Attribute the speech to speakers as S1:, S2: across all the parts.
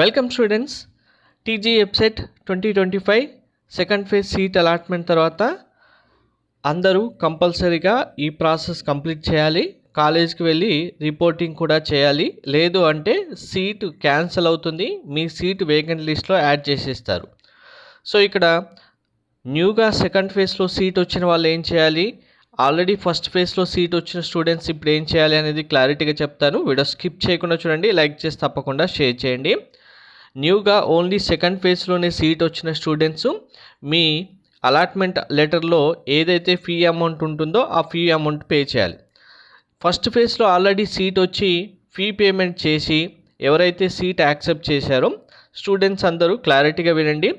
S1: Welcome students TG website twenty twenty five second phase seat allotment తర్వాత అందరూ కంపల్సరీగా ఈ ప్రాసెస్ కంప్లీట్ చేయాలి. కాలేజ్కి వెళ్ళి రిపోర్టింగ్ కూడా చేయాలి. లేదు అంటే సీటు క్యాన్సిల్ అవుతుంది. మీ సీటు వేకెంట్ లిస్ట్లో యాడ్ చేసేస్తారు. సో ఇక్కడ న్యూగా సెకండ్ ఫేజ్లో సీట్ వచ్చిన వాళ్ళు ఏం చేయాలి? ఆల్రెడీ ఫస్ట్ ఫేజ్లో సీట్ వచ్చిన స్టూడెంట్స్ ఇప్పుడు ఏం చేయాలి అనేది క్లారిటీగా చెప్తాను. వీడియో స్కిప్ చేయకుండా చూడండి. లైక్ చేసి తప్పకుండా షేర్ చేయండి. న్యూగా ఓన్లీ సెకండ్ ఫేజ్లోనే సీట్ వచ్చిన స్టూడెంట్స్ మీ అలాట్మెంట్ లెటర్లో ఏదైతే ఫీ అమౌంట్ ఉంటుందో ఆ ఫీ అమౌంట్ పే చేయాలి. ఫస్ట్ ఫేజ్లో ఆల్రెడీ సీట్ వచ్చి ఫీ పేమెంట్ చేసి ఎవరైతే సీట్ యాక్సెప్ట్ చేశారో స్టూడెంట్స్ అందరూ క్లారిటీగా వినండి.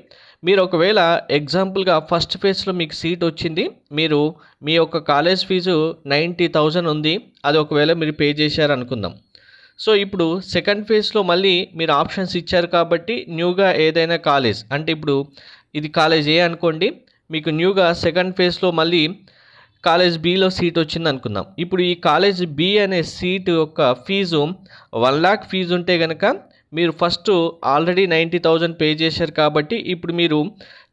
S1: మీరు ఒకవేళ ఎగ్జాంపుల్గా ఫస్ట్ ఫేజ్లో మీకు సీట్ వచ్చింది మీరు మీ యొక్క కాలేజ్ ఫీజు నైంటీ థౌజండ్ ఉంది అది ఒకవేళ మీరు పే చేశారనుకుందాం. సో ఇప్పుడు సెకండ్ ఫేజ్లో మళ్ళీ మీరు ఆప్షన్స్ ఇచ్చారు కాబట్టి న్యూగా ఏదైనా కాలేజ్ అంటే ఇప్పుడు ఇది కాలేజ్ ఏ అనుకోండి మీకు న్యూగా సెకండ్ ఫేజ్లో మళ్ళీ కాలేజ్ బిలో సీట్ వచ్చింది అనుకుందాం. ఇప్పుడు ఈ కాలేజ్ బి అనే సీట్ యొక్క ఫీజు వన్ లాక్ ఫీజు ఉంటే కనుక మీరు first already ninety thousand pay చేశారు కాబట్టి ఇప్పుడు మీరు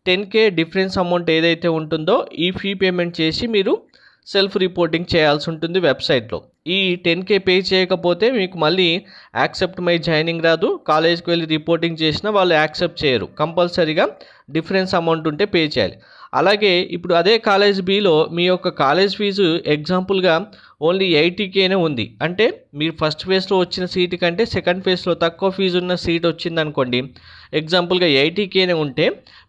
S1: టెన్ కే డిఫరెన్స్ అమౌంట్ ఏదైతే ఉంటుందో ఈ ఫీ పేమెంట్ చేసి మీరు సెల్ఫ్ రిపోర్టింగ్ చేయాల్సి ఉంటుంది వెబ్సైట్లో. ఈ టెన్ కే పే చేయకపోతే మీకు మళ్ళీ యాక్సెప్ట్ మై జాయినింగ్ రాదు. కాలేజ్కి వెళ్ళి రిపోర్టింగ్ చేసినా వాళ్ళు యాక్సెప్ట్ చేయరు. కంపల్సరీగా డిఫరెన్స్ అమౌంట్ ఉంటే పే చేయాలి. అలాగే ఇప్పుడు అదే కాలేజ్ బిలో మీ యొక్క కాలేజ్ ఫీజు ఎగ్జాంపుల్గా ఓన్లీ ఎయిటీకేనే ఉంది. అంటే మీరు ఫస్ట్ ఫేజ్లో వచ్చిన సీటు కంటే సెకండ్ ఫేజ్లో తక్కువ ఫీజు ఉన్న సీట్ వచ్చింది అనుకోండి ఎగ్జాంపుల్గా ఎయిటీకేనే ఉంటే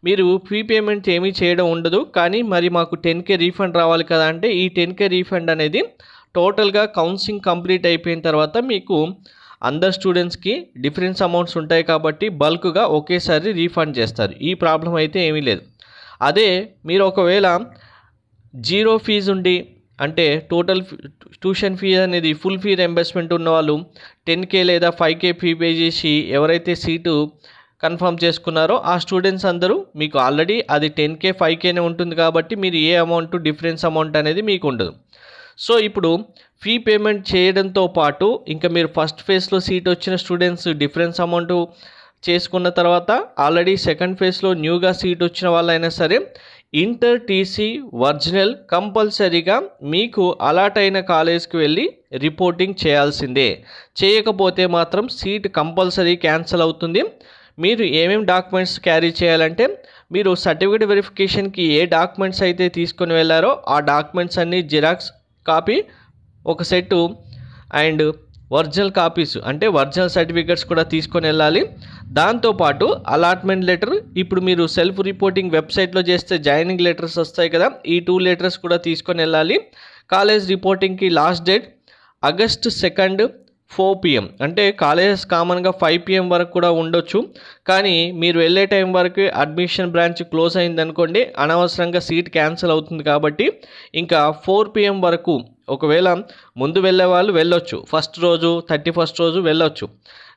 S1: మీరు ఫీ పేమెంట్ ఏమీ చేయడం ఉండదు. కానీ మరి మాకు టెన్ కే రీఫండ్ రావాలి కదా అంటే ఈ టెన్ కే రీఫండ్ అనేది టోటల్గా కౌన్సిలింగ్ కంప్లీట్ అయిపోయిన తర్వాత మీకు అందరు స్టూడెంట్స్కి డిఫరెన్స్ అమౌంట్స్ ఉంటాయి కాబట్టి బల్క్గా ఒకేసారి రీఫండ్ చేస్తారు. ఈ ప్రాబ్లం అయితే ఏమీ లేదు. అదే మీరు ఒకవేళ జీరో ఫీజు ఉండి అంటే టోటల్ ట్యూషన్ ఫీ అనేది ఫుల్ ఫీ రెంబర్స్మెంట్ ఉన్న వాళ్ళు టెన్ కే లేదా ఫైవ్ కే ఫీ పే చేసి ఎవరైతే సీటు కన్ఫర్మ్ చేసుకున్నారో ఆ స్టూడెంట్స్ అందరూ మీకు ఆల్రెడీ అది టెన్ కే ఫైవ్ కేనే ఉంటుంది కాబట్టి మీరు ఏ అమౌంట్ డిఫరెన్స్ అమౌంట్ అనేది మీకు ఉండదు. సో ఇప్పుడు ఫీ పేమెంట్ చేయడంతో పాటు ఇంకా మీరు ఫస్ట్ ఫేజ్లో సీట్ వచ్చిన స్టూడెంట్స్ డిఫరెన్స్ అమౌంట్ చేసుకున్న తర్వాత ఆల్రెడీ సెకండ్ ఫేజ్లో న్యూగా సీట్ వచ్చిన వాళ్ళైనా సరే ఇంటర్ టీసీ ఒరిజినల్ కంపల్సరీగా మీకు అలాట్ అయిన కాలేజ్కి వెళ్ళి రిపోర్టింగ్ చేయాల్సిందే. చేయకపోతే మాత్రం సీట్ కంపల్సరీ క్యాన్సిల్ అవుతుంది. మీరు ఏమేమి డాక్యుమెంట్స్ క్యారీ చేయాలంటే మీరు సర్టిఫికేట్ వెరిఫికేషన్కి ఏ డాక్యుమెంట్స్ అయితే తీసుకొని వెళ్ళారో ఆ డాక్యుమెంట్స్ అన్నీ జిరాక్స్ కాపీ ఒక సెట్టు అండ్ ఒరిజినల్ కాపీస్ అంటే ఒరిజినల్ సర్టిఫికేట్స్ కూడా తీసుకొని వెళ్ళాలి. దాంతోపాటు అలాట్మెంట్ లెటర్ ఇప్పుడు మీరు సెల్ఫ్ రిపోర్టింగ్ వెబ్సైట్లో చేస్తే జాయినింగ్ లెటర్స్ వస్తాయి కదా ఈ టూ లెటర్స్ కూడా తీసుకొని వెళ్ళాలి. College రిపోర్టింగ్కి last date August second four PM. అంటే కాలేజెస్ కామన్గా ఫైవ్ పిఎం వరకు కూడా ఉండొచ్చు. కానీ మీరు వెళ్ళే టైం వరకు అడ్మిషన్ బ్రాంచ్ క్లోజ్ అయింది అనుకోండి అనవసరంగా సీట్ క్యాన్సిల్ అవుతుంది కాబట్టి ఇంకా ఫోర్ పిఎం వరకు ఒకవేళ ముందు వెళ్ళే వాళ్ళు వెళ్ళొచ్చు. ఫస్ట్ రోజు థర్టీ ఫస్ట్ రోజు వెళ్ళొచ్చు.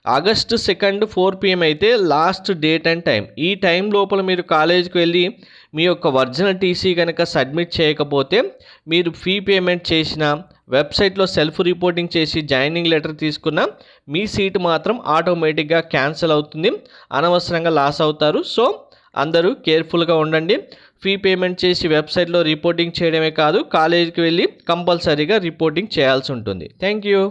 S1: ఆగస్ట్ సెకండ్ ఫోర్ పిఎం అయితే లాస్ట్ డేట్ అండ్ టైం ఈ టైం లోపల మీరు కాలేజీకి వెళ్ళి మీ యొక్క ఒరిజినల్ టీసీ కనుక సబ్మిట్ చేయకపోతే మీరు ఫీ పేమెంట్ చేసిన వెబ్సైట్లో సెల్ఫ్ రిపోర్టింగ్ చేసి జాయినింగ్ లెటర్ తీసుకున్న మీ సీట్ మాత్రం ఆటోమేటిక్గా క్యాన్సిల్ అవుతుంది. అనవసరంగా లాస్ అవుతారు. సో అందరూ కేర్ఫుల్గా ఉండండి. ఫీ పేమెంట్ చేసి వెబ్సైట్లో రిపోర్టింగ్ చేయడమే కాదు కాలేజీకి వెళ్ళి కంపల్సరీగా రిపోర్టింగ్ చేయాల్సి ఉంటుంది. Thank you